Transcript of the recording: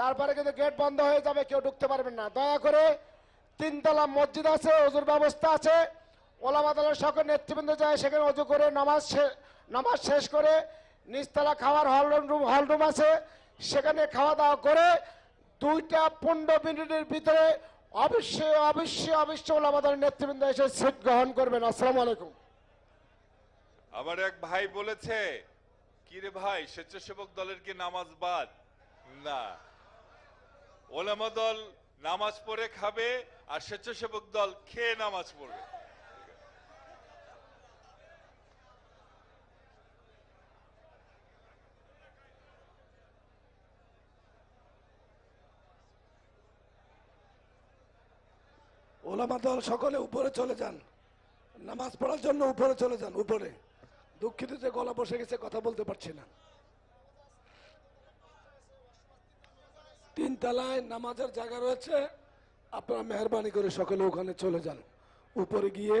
তারপরে কিন্তু গেট বন্ধ হয়ে যাবে, কেউ ঢুকতে পারবেন না। দয়া করে তিনতলা মসজিদ আছে, অজুর ব্যবস্থা আছে। ওলামা দলের সকল নেতৃবৃন্দ যায়, সেখানে অজু করে নামাজ নামাজ শেষ করে নিচতলা খাওয়ার হল রুম হল রুম আছে। সেখানে খাওয়া দাওয়া করে দুইটা পনেরো মিনিটের ভিতরে অবশ্যই অবশ্যই অবশ্যই ওলামা দলের নেতৃবৃন্দ এসে সিট গ্রহণ করবেন। আসসালামু আলাইকুম। আমার এক ভাই বলেছে, কিরে ভাই, স্বেচ্ছাসেবক দলের কি নামাজ বাদ? না। ওলামা দল নামাজ পড়ে খাবে আর স্বেচ্ছাসেবক দল খেয়ে নামাজ পড়বে। ওলামা দল সকলে উপরে চলে যান। নামাজ পড়ার জন্য উপরে চলে যান, উপরে। দুঃখিত যে গলা বসে গেছে, কথা বলতে পারছি না। তিন তলায় নামাজের জায়গা রয়েছে। আপনারা মেহরবানি করে সকলে ওখানে চলে যান। উপরে গিয়ে